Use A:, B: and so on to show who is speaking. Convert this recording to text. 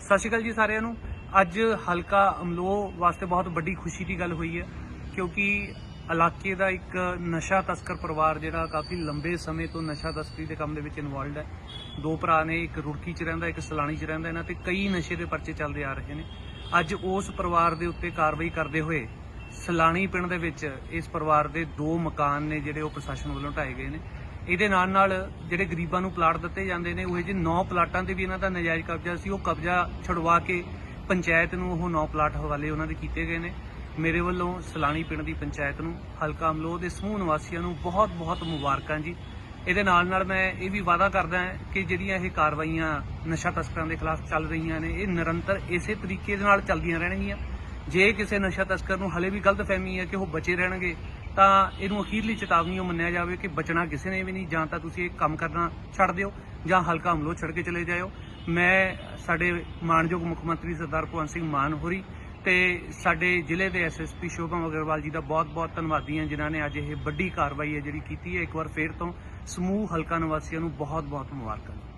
A: ਸਤਿ ਸ਼੍ਰੀ ਅਕਾਲ ਜੀ ਸਾਰਿਆਂ ਨੂੰ। ਅੱਜ ਹਲਕਾ ਅਮਲੋ ਵਾਸਤੇ ਬਹੁਤ ਵੱਡੀ ਖੁਸ਼ੀ ਦੀ ਗੱਲ ਹੋਈ ਹੈ, ਕਿਉਂਕਿ ਇਲਾਕੇ ਦਾ ਇੱਕ ਨਸ਼ਾ ਤਸਕਰ ਪਰਿਵਾਰ ਜਿਹੜਾ ਕਾਫੀ ਲੰਬੇ ਸਮੇਂ ਤੋਂ ਨਸ਼ਾ ਤਸਕਰੀ ਦੇ ਕੰਮ ਦੇ ਵਿੱਚ ਇਨਵੋਲਡ ਹੈ। ਦੋ ਭਰਾ ਨੇ, ਇੱਕ ਰੁੜਕੀ 'ਚ ਰਹਿੰਦਾ, ਇੱਕ ਸਲਾਣੀ 'ਚ ਰਹਿੰਦਾ, ਇਹਨਾਂ ਤੇ ਕਈ ਨਸ਼ੇ ਦੇ ਪਰਚੇ ਚੱਲਦੇ ਆ ਰਹੇ ਨੇ। ਅੱਜ ਉਸ ਪਰਿਵਾਰ ਦੇ ਉੱਤੇ ਕਾਰਵਾਈ ਕਰਦੇ ਹੋਏ ਸਲਾਣੀ ਪਿੰਡ ਦੇ ਵਿੱਚ ਇਸ ਪਰਿਵਾਰ ਦੇ ਦੋ ਮਕਾਨ ਨੇ ਜਿਹੜੇ ਉਹ ਪ੍ਰਸ਼ਾਸਨ ਵੱਲੋਂ ਢਾਏ ਗਏ ਨੇ। ਇਹਦੇ ਨਾਲ ਨਾਲ ਜਿਹੜੇ ਗਰੀਬਾਂ ਨੂੰ ਪਲਾਟ ਦਿੱਤੇ ਜਾਂਦੇ ਨੇ, ਉਹ ਜਿਹੇ 9 ਪਲਾਟਾਂ ਤੇ ਵੀ ਇਹਨਾਂ ਦਾ ਨਜਾਇਜ਼ ਕਬਜ਼ਾ ਸੀ, ਉਹ ਕਬਜ਼ਾ ਛੁਡਵਾ ਕੇ ਪੰਚਾਇਤ ਨੂੰ ਉਹ 9 ਪਲਾਟ ਹਵਾਲੇ ਉਹਨਾਂ ਦੇ ਕੀਤੇ ਗਏ ਨੇ। ਮੇਰੇ ਵੱਲੋਂ ਸਲਾਣੀ ਪਿੰਡ ਦੀ ਪੰਚਾਇਤ ਨੂੰ ਹਲਕਾ ਅਮਲੋ ਦੇ ਸਮੂਹ ਨਿਵਾਸੀਆਂ ਨੂੰ ਬਹੁਤ-ਬਹੁਤ ਮੁਬਾਰਕਾਂ ਜੀ। ਇਹਦੇ ਨਾਲ ਨਾਲ ਮੈਂ ਇਹ ਵੀ ਵਾਅਦਾ ਕਰਦਾ ਹਾਂ ਕਿ ਜਿਹੜੀਆਂ ਇਹ ਕਾਰਵਾਈਆਂ ਨਸ਼ਾ ਤਸਕਰਾਂ ਦੇ ਖਿਲਾਫ ਚੱਲ ਰਹੀਆਂ ਨੇ, ਇਹ ਨਿਰੰਤਰ ਇਸੇ ਤਰੀਕੇ ਦੇ ਨਾਲ ਚੱਲਦੀਆਂ ਰਹਿਣਗੀਆਂ। ਜੇ ਕਿਸੇ ਨਸ਼ਾ ਤਸਕਰ ਨੂੰ ਹਲੇ ਵੀ ਗਲਤਫਹਿਮੀ ਹੈ ਕਿ ਉਹ ਬਚੇ ਰਹਿਣਗੇ, ਤਾਂ ਇਹਨੂੰ ਅਖੀਰਲੀ ਚੇਤਾਵਨੀ ਉਹ ਮੰਨਿਆ ਜਾਵੇ ਕਿ ਬਚਣਾ ਕਿਸੇ ਨੇ ਵੀ ਨਹੀਂ, ਜਾਂ ਤਾਂ ਤੁਸੀਂ ਇਹ ਕੰਮ ਕਰਨਾ ਛੱਡ ਦਿਓ, ਜਾਂ ਹਲਕਾ ਹਮਲੋ ਛੱਡ ਕੇ ਚਲੇ ਜਾਇਓ। ਮੈਂ ਸਾਡੇ ਮਾਨਯੋਗ ਮੁੱਖ ਮੰਤਰੀ ਸਰਦਾਰ ਭਗਵੰਤ ਸਿੰਘ ਮਾਨ ਹੋਰੀ ਤੇ ਸਾਡੇ ਜ਼ਿਲ੍ਹੇ ਦੇ ਐਸਐਸਪੀ ਸ਼ੋਭਮ ਅਗਰਵਾਲ ਜੀ ਦਾ ਬਹੁਤ-ਬਹੁਤ ਧੰਨਵਾਦੀ ਹਾਂ, ਜਿਨ੍ਹਾਂ ਨੇ ਅੱਜ ਇਹ ਵੱਡੀ ਕਾਰਵਾਈ ਹੈ ਜਿਹੜੀ ਕੀਤੀ ਹੈ। ਇੱਕ ਵਾਰ ਫੇਰ ਤੋਂ ਸਮੂਹ ਹਲਕਾ ਨਿਵਾਸੀਆਂ ਨੂੰ ਬਹੁਤ-ਬਹੁਤ ਮੁਬਾਰਕਾਂ।